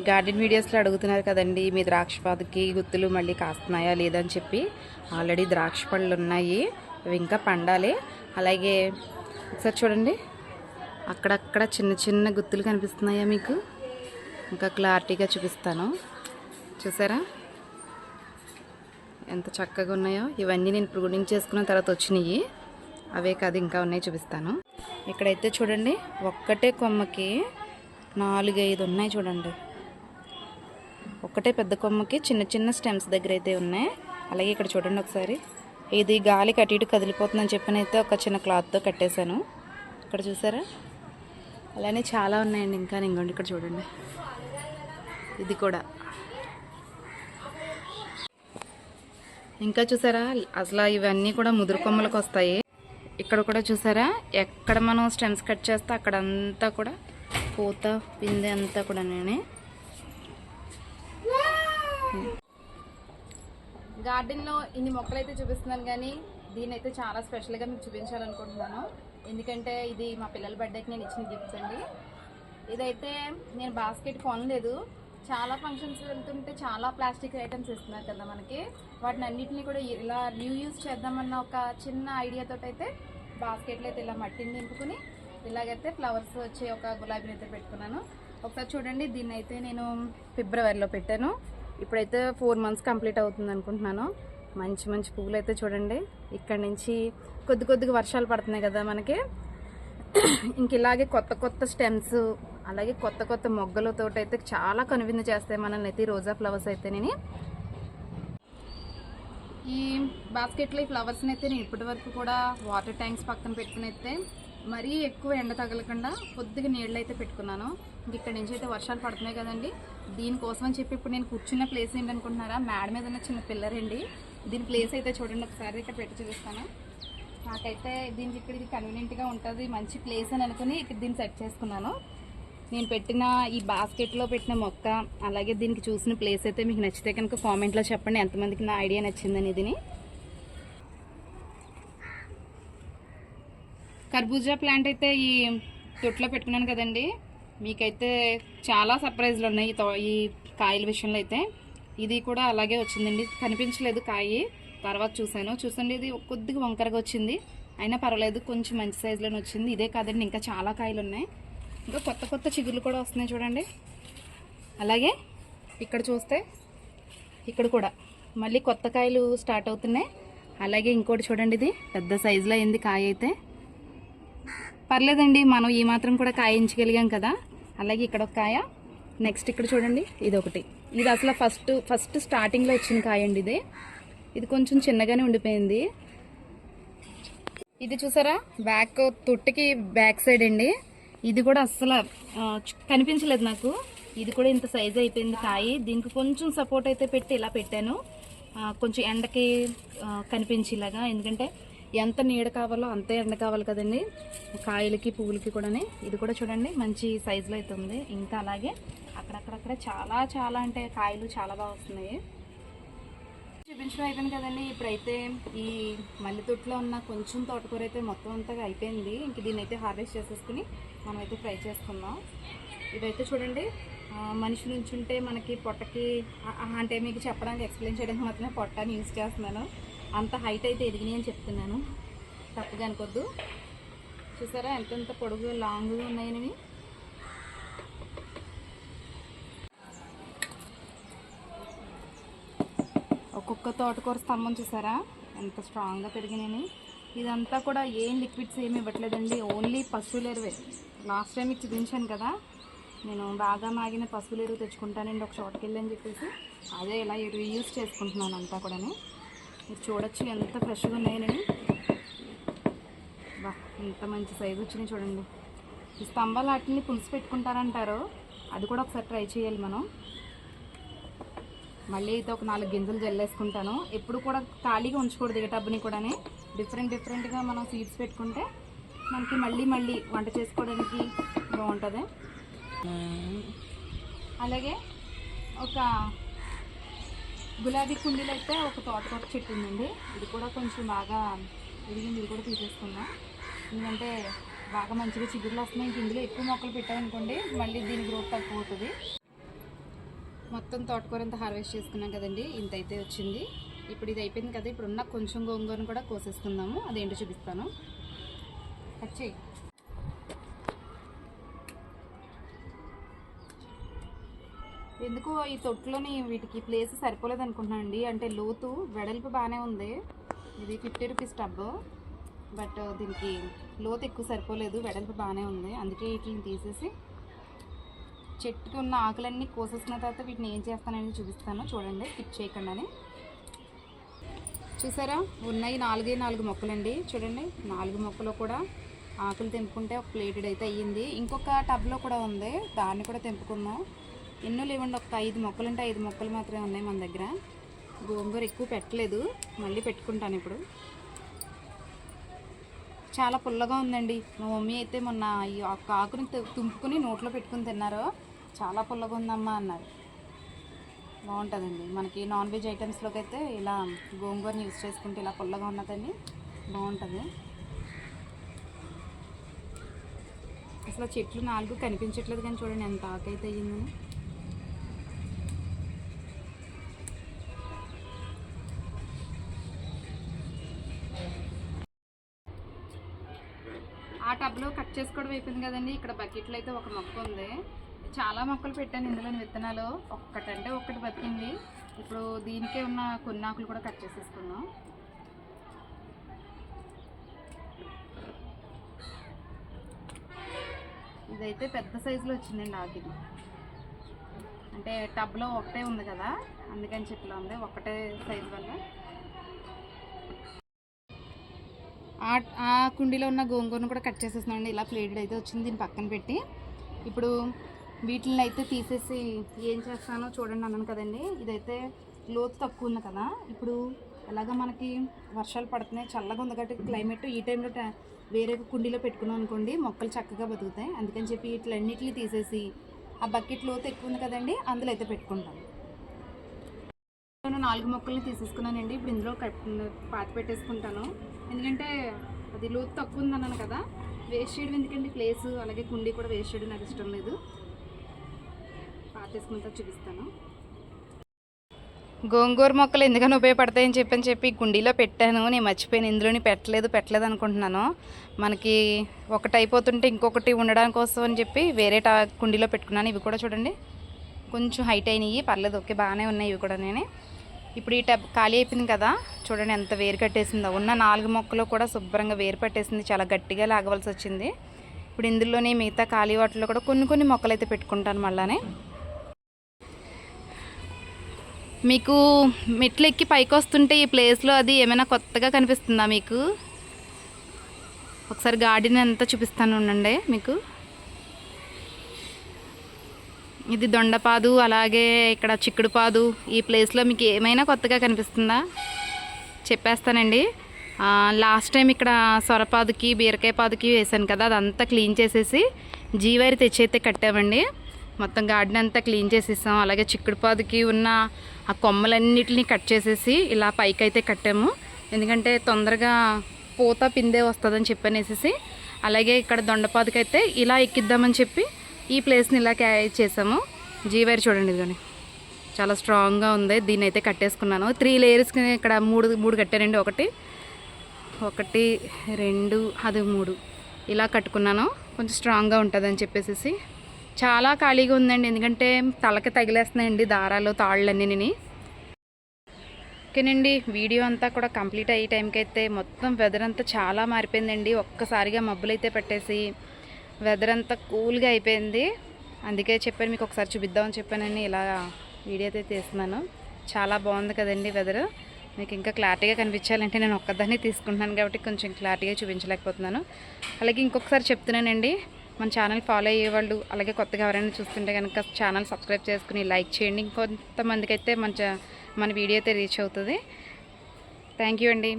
Garden వీడియోస్లో అడుగుతున్నారు కదండి మీ ద్రాక్ష పాదుకి గుత్తులు మళ్ళీ కాస్తున్నాయా లేదని చెప్పి. ఆల్రెడీ ద్రాక్ష పళ్ళు ఉన్నాయి అవి ఇంకా పండాలి. అలాగే ఒకసారి చూడండి అక్కడక్కడ చిన్న చిన్న గుత్తులు కనిపిస్తున్నాయా మీకు? ఇంకా క్లారిటీగా చూపిస్తాను. చూసారా? ఎంత చక్కగా ఉన్నాయో. ఇవన్నీ నేను ప్రూనింగ్ చేసుకున్న తర్వాత వచ్చినాయి అవే కాదు ఇంకా ఉన్నాయి చూపిస్తాను. ఇక్కడైతే చూడండి ఒక్కటే కొమ్మకి నాలుగైదు ఉన్నాయి చూడండి. ఒక్కటే పెద్ద కొమ్మకి చిన్న చిన్న స్టెమ్స్ దగ్గర అయితే ఉన్నాయి. అలాగే ఇక్కడ చూడండి ఒకసారి. ఇది గాలికి అటు ఇటు కదిలిపోతుందని చెప్పినైతే ఒక చిన్న క్లాత్తో కట్టేశాను. ఇక్కడ చూసారా? అలానే చాలా ఉన్నాయండి. ఇంకా ఇంకోండి ఇక్కడ చూడండి. ఇది కూడా. ఇంకా చూసారా? అసలు ఇవన్నీ కూడా ముదురు కొమ్మలకు వస్తాయి. ఇక్కడ కూడా చూసారా? ఎక్కడ మనం స్టెమ్స్ కట్ చేస్తే అక్కడ అంతా కూడా పూత పిందే అంతా కూడా నేనే గార్డెన్లో ఇన్ని మొక్కలు అయితే చూపిస్తున్నాను కానీ దీన్ని అయితే చాలా స్పెషల్గా మీకు చూపించాలనుకుంటున్నాను. ఎందుకంటే ఇది మా పిల్లల బర్త్డేకి నేను ఇచ్చిన గిఫ్ట్స్ అండి. ఇదైతే నేను బాస్కెట్ కొనలేదు. చాలా ఫంక్షన్స్ వెళ్తుంటే చాలా ప్లాస్టిక్ ఐటమ్స్ ఇస్తున్నారు కదా మనకి. వాటిని అన్నిటిని కూడా ఇలా రీయూజ్ చేద్దామన్న ఒక చిన్న ఐడియాతో అయితే బాస్కెట్లో అయితే ఇలా మట్టిని నింపుకుని ఇలాగైతే ఫ్లవర్స్ వచ్చే ఒక గులాబీని అయితే పెట్టుకున్నాను. ఒకసారి చూడండి దీన్ని అయితే నేను ఫిబ్రవరిలో పెట్టాను. ఇప్పుడైతే ఫోర్ మంత్స్ కంప్లీట్ అవుతుంది అనుకుంటున్నాను. మంచి మంచి పువ్వులు అయితే చూడండి. ఇక్కడ నుంచి కొద్ది కొద్దిగా వర్షాలు పడుతున్నాయి కదా మనకి. ఇంక ఇలాగే కొత్త కొత్త స్టెమ్స్ అలాగే కొత్త కొత్త మొగ్గలతో అయితే చాలా కనువిందు చేస్తాయి మనల్ని అయితే ఈ రోజా ఫ్లవర్స్ అయితే నేను ఈ బాస్కెట్లో ఈ ఫ్లవర్స్ని అయితే నేను ఇప్పటి వరకు కూడా వాటర్ ట్యాంక్స్ పక్కన పెట్టుకుని అయితే మరీ ఎక్కువ ఎండ తగలకుండా కొద్దిగా నీళ్ళు అయితే పెట్టుకున్నాను. ఇక్కడి ఇక్కడ నుంచి అయితే వర్షాలు పడుతున్నాయి కదండి. దీనికోసం అని చెప్పి ఇప్పుడు నేను కూర్చున్న ప్లేస్ ఏంటనుకుంటున్నారా? మేడ మీద ఉన్న చిన్న పిల్లర్ అండి. దీని ప్లేస్ అయితే చూడండి ఒకసారి ఇక్కడ పెట్టి చూపిస్తాను. నాకైతే దీనికి ఇక్కడ ఇది కన్వీనియంట్గా ఉంటుంది మంచి ప్లేస్ అని అనుకుని ఇక్కడ దీన్ని సెట్ చేసుకున్నాను. నేను పెట్టిన ఈ బాస్కెట్లో పెట్టిన మొక్క అలాగే దీనికి చూసిన ప్లేస్ అయితే మీకు నచ్చితే కనుక కామెంట్లో చెప్పండి. ఎంతమందికి నా ఐడియా నచ్చిందని ఇదిని కర్బూజా ప్లాంట్ అయితే ఈ తొట్లో పెట్టుకున్నాను కదండి. మీకైతే చాలా సర్ప్రైజ్లు ఉన్నాయి ఈ తో- ఈ కాయల విషయంలో అయితే. ఇది కూడా అలాగే వచ్చిందండి. కనిపించలేదు కాయి. తర్వాత చూశాను. చూసండి ఇది కొద్దిగా వంకరగా వచ్చింది. అయినా పర్వాలేదు కొంచెం మంచి సైజులోనే వచ్చింది. ఇదే కాదండి ఇంకా చాలా కాయలు ఉన్నాయి. ఇంకా కొత్త కొత్త చిగుర్లు కూడా వస్తున్నాయి చూడండి. అలాగే ఇక్కడ చూస్తే ఇక్కడ కూడా మళ్ళీ కొత్త కాయలు స్టార్ట్ అవుతున్నాయి. అలాగే ఇంకోటి చూడండి ఇది. పెద్ద సైజులో అయింది కాయ అయితే. పర్లేదండి మనం ఈ మాత్రం కూడా కాయించగలిగాం కదా. అలాగే ఇక్కడ ఒక కాయ. నెక్స్ట్ ఇక్కడ చూడండి ఇది ఒకటి ఇది అసలు ఫస్ట్ ఫస్ట్ స్టార్టింగ్లో వచ్చిన కాయ అండి ఇది. ఇది కొంచెం చిన్నగానే ఉండిపోయింది. ఇది చూసారా? బ్యాక్ తొట్టికి బ్యాక్ సైడ్ అండి. ఇది కూడా అస్సలు కనిపించలేదు నాకు. ఇది కూడా ఇంత సైజ్ అయిపోయింది కాయ. దీనికి కొంచెం సపోర్ట్ అయితే పెట్టి ఇలా పెట్టాను. కొంచెం ఎండకి కనిపించేలాగా. ఎందుకంటే ఎంత నీడ కావాలో అంతే ఎండ కావాలి కదండి. కాయలకి పువ్వులకి కూడా ఇది కూడా చూడండి మంచి సైజులో అయితే ఉంది. ఇంకా అలాగే అక్కడక్కడక్కడ చాలా చాలా అంటే కాయలు చాలా బాగా వస్తున్నాయి. చూపించడం అయిపోయింది కదండి. ఇప్పుడైతే ఈ మల్లె తొట్టులో ఉన్న కొంచెం తోటకూర అయితే మొత్తం అంతా అయిపోయింది. ఇంక దీన్ని అయితే హార్వెస్ట్ చేసేసుకుని మనం అయితే ఫ్రై చేసుకుందాం. ఇదైతే చూడండి ఆ, మనిషి నుంచుంటే మనకి పొట్టకి అంటే మీకు చెప్పడానికి ఎక్స్ప్లెయిన్ చేయడానికి మాత్రమే పొట్టని యూజ్ చేస్తున్నాను. అంత హైట్ అయితే ఎదిగినాయి అని చెప్తున్నాను. తప్పుగా అనుకోద్దు. చూసారా ఎంతెంత పొడుగు లాంగ్గా ఉన్నాయని ఒక్కొక్క తోటకూర స్తంభం చూసారా? ఎంత స్ట్రాంగ్గా పెరిగినాయని ఇదంతా కూడా ఏం లిక్విడ్స్ ఏమి ఇవ్వట్లేదండి. ఓన్లీ పశువుల ఎరువే. లాస్ట్ టైం మీకు చూపించాను కదా. నేను బాగా మాగిన పశువుల ఎరువు తెచ్చుకుంటానండి ఒక చోటకి వెళ్ళి అని చెప్పేసి. అదే ఇలా రీయూజ్ చేసుకుంటున్నాను అంతా కూడాను. మీరు చూడొచ్చు ఎంత ఫ్రెష్గా ఉన్నాయని బా ఎంత మంచి సైజు వచ్చినాయి చూడండి. ఈ స్తంభాలు వాటిని పులుసు పెట్టుకుంటారంటారు. అది కూడా ఒకసారి ట్రై చేయాలి మనం. మళ్ళీ అయితే ఒక నాలుగు గింజలు జల్లేసుకుంటాను. ఎప్పుడు కూడా ఖాళీగా ఉంచకూడదు ఈ టబ్ని కూడా డిఫరెంట్ డిఫరెంట్గా మనం సీడ్స్ పెట్టుకుంటే మనకి మళ్ళీ మళ్ళీ వంట చేసుకోవడానికి బాగుంటుంది. అలాగే ఒక గులాబీ కుండీలు అయితే ఒక తోటకూర చెట్టు ఉందండి ఇది కూడా కొంచెం బాగా ఎదిగింది ఇది కూడా తీసేసుకుందాం. ఎందుకంటే బాగా మంచిగా చిగురులు వస్తున్నాయి. ఇంక ఇందులో ఎక్కువ మొక్కలు పెట్టామనుకోండి మళ్ళీ దీని గ్రోత్ తక్కువ అవుతుంది మొత్తం తోటకూర అంతా హార్వెస్ట్ చేసుకున్నాం కదండి. ఇంత అయితే వచ్చింది. ఇప్పుడు ఇది అయిపోయింది కదా. ఇప్పుడు ఉన్న కొంచెం గోంగూరను కూడా కోసేసుకుందాము. అదేంటో చూపిస్తాను. కట్ చేయి. ఎందుకో ఈ తొట్టులోని వీటికి ప్లేస్ సరిపోలేదు అనుకుంటున్నానండి? అంటే లోతు వెడల్పు బాగానే ఉంది. ఇది ఫిఫ్టీ రూపీస్ టబ్ బట్ దీనికి లోతు ఎక్కువ సరిపోలేదు వెడల్పు బాగానే ఉంది. అందుకే వీటిని తీసేసి చెట్టుకి ఉన్న ఆకులన్నీ కోసేసిన తర్వాత వీటిని ఏం చేస్తానని చూపిస్తాను. చూడండి స్కిప్ చేయకుండానే. చూసారా? ఉన్నాయి నాలుగే నాలుగు మొక్కలండి. చూడండి నాలుగు మొక్కలు కూడా ఆకులు తెంపుకుంటే ఒక ప్లేటెడ్ అయితే అయ్యింది. ఇంకొక టబ్లో కూడా ఉంది. దాన్ని కూడా తెంపుకుందాం. ఎన్నో లేవండి ఒక ఐదు మొక్కలు అంటే ఐదు మొక్కలు మాత్రమే ఉన్నాయి మన దగ్గర. గోంగూర ఎక్కువ పెట్టలేదు మళ్ళీ పెట్టుకుంటాను ఇప్పుడు. చాలా పుల్లగా ఉందండి. మా మమ్మీ అయితే మొన్న ఈ ఒక్క ఆకుని తుంపుకుని నోట్లో పెట్టుకుని తిన్నారు చాలా పుల్లగా ఉందమ్మా అన్నారు. బాగుంటుందండి. మనకి నాన్ వెజ్ ఐటమ్స్లోకి అయితే ఇలా గోంగూరని యూస్ చేసుకుంటే ఇలా పుల్లగా ఉన్నదని బాగుంటుంది. అసలు చెట్లు నాలుగు కనిపించట్లేదు కానీ చూడండి ఎంత ఆకైతే అయ్యిందని. టబ్లో కట్ చేసుకోవడం అయిపోయింది కదండి. ఇక్కడ బకెట్లో అయితే ఒక మొక్క ఉంది. చాలా మొక్కలు పెట్టాను ఇందులో విత్తనాలు. ఒక్కటంటే ఒక్కటి బతికింది. ఇప్పుడు దీనికే ఉన్న కొన్ని ఆకులు కూడా కట్ చేసేసుకున్నాం ఇదైతే పెద్ద సైజులో వచ్చిందండి ఆకిది అంటే టబ్లో ఒకటే ఉంది కదా. అందుకని చెప్పిలా ఉంది. ఒకటే సైజు వల్ల. ఆ ఆ కుండీలో ఉన్న గోంగూరను కూడా కట్ చేసేస్తున్నాండి ఇలా ప్లేటెడ్ అయితే వచ్చింది దీన్ని పక్కన పెట్టి. ఇప్పుడు వీటిని అయితే తీసేసి ఏం చేస్తానో చూడండి అన్నాను కదండి. ఇదైతే లోతు తక్కువ ఉంది కదా. ఇప్పుడు ఎలాగ మనకి వర్షాలు పడుతున్నాయి చల్లగా ఉంది కాబట్టి క్లైమేట్ ఈ టైంలో వేరే కుండీలో పెట్టుకున్నాం అనుకోండి మొక్కలు చక్కగా బతుకుతాయి. అందుకని చెప్పి వీటిలన్నిటిని తీసేసి ఆ బకెట్ లోతు ఎక్కువ ఉంది కదండి అందులో అయితే పెట్టుకుంటాను నేను నాలుగు మొక్కల్ని తీసేసుకున్నానండి. ఇప్పుడు ఇందులో కట్ పాతి పెట్టేసుకుంటాను. ఎందుకంటే అది లోతు తక్కువ ఉంది అన్నాను కదా వేస్ట్ చేయడం ఎందుకండి ప్లేస్? అలాగే కుండీ కూడా వేస్ట్ చేయడం నాకు ఇష్టం లేదు. పాతేసుకుంటా చూపిస్తాను. గోంగూర మొక్కలు ఎందుకని ఉపయోగపడతాయని చెప్పని చెప్పి కుండీలో పెట్టాను. నేను మర్చిపోయాను. ఇందులోని పెట్టలేదు పెట్టలేదు అనుకుంటున్నాను. మనకి ఒకటి అయిపోతుంటే ఇంకొకటి ఉండడానికి కోసం అని చెప్పి వేరే టా కుండీలో పెట్టుకున్నాను. ఇవి కూడా చూడండి. కొంచెం హైట్ అయినాయి. పర్లేదు. ఓకే బాగానే ఉన్నాయి ఇవి కూడా నేనే. ఇప్పుడు ఈ టబ్ ఖాళీ అయిపోయింది కదా చూడండి ఎంత వేరు కట్టేసిందో. ఉన్న నాలుగు మొక్కలు కూడా శుభ్రంగా వేరు పట్టేసింది చాలా గట్టిగా లాగవలసి వచ్చింది. ఇప్పుడు ఇందులోనే మిగతా ఖాళీ వాటిలో కూడా కొన్ని కొన్ని మొక్కలు అయితే పెట్టుకుంటాను మళ్ళానే. మీకు మెట్లు ఎక్కి పైకి వస్తుంటే ఈ ప్లేస్లో అది ఏమైనా కొత్తగా కనిపిస్తుందా మీకు? ఒకసారి గార్డెన్ అంతా చూపిస్తాను ఉండండి మీకు. ఇది దొండపాదు అలాగే ఇక్కడ చిక్కుడుపాదు. ఈ ప్లేస్లో మీకు ఏమైనా కొత్తగా కనిపిస్తుందా? చెప్పేస్తానండి. లాస్ట్ టైం ఇక్కడ సొరపాదుకి బీరకాయ పాదుకి వేసాను కదా అదంతా క్లీన్ చేసేసి జీవారి తెచ్చి అయితే కట్టామండి. మొత్తం గార్డెన్ అంతా క్లీన్ చేసేసాం. అలాగే చిక్కుడుపాదుకి ఉన్న ఆ కొమ్మలన్నిటిని కట్ చేసేసి ఇలా పైకి అయితే కట్టాము. ఎందుకంటే తొందరగా పూత పిందే వస్తుందని చెప్పనేసేసి అలాగే ఇక్కడ దొండపాదుకైతే ఇలా ఎక్కిద్దామని చెప్పి ఈ ప్లేస్ని ఇలా క్యారీ చేసాము. జీవైర్ చూడండి ఇదిగోని చాలా స్ట్రాంగ్గా ఉంది. దీన్ని అయితే కట్టేసుకున్నాను. త్రీ లేయర్స్కి ఇక్కడ మూడు మూడు కట్టానండి ఒకటి. ఒకటి రెండు అది మూడు. ఇలా కట్టుకున్నాను. కొంచెం స్ట్రాంగ్గా ఉంటుందని చెప్పేసి చాలా ఖాళీగా ఉందండి. ఎందుకంటే తలకి తగిలేస్తున్నాయండి దారాలు తాళ్ళన్నీ ఓకేనండి. వీడియో అంతా కూడా కంప్లీట్ అయ్యే టైంకి అయితే మొత్తం వెదర్ అంతా చాలా మారిపోయిందండి. ఒక్కసారిగా మబ్బులు అయితే పెట్టేసి. వెదర్ అంతా కూల్గా అయిపోయింది. అందుకే చెప్పాను మీకు ఒకసారి చూపిద్దామని చెప్పానని ఇలా వీడియో అయితే తీస్తున్నాను. చాలా బాగుంది కదండి వెదర్ మీకు ఇంకా క్లారిటీగా కనిపించాలంటే నేను ఒక్కదాన్ని తీసుకుంటున్నాను కాబట్టి కొంచెం క్లారిటీగా చూపించలేకపోతున్నాను. అలాగే ఇంకొకసారి చెప్తున్నానండి మన ఛానల్ ఫాలో అయ్యేవాళ్ళు అలాగే కొత్తగా ఎవరైనా చూస్తుంటే కనుక ఛానల్ సబ్స్క్రైబ్ చేసుకుని లైక్ చేయండి. ఇంకొంతమందికి అయితే మన మన వీడియో అయితే రీచ్ అవుతుంది. థ్యాంక్ యూ అండి.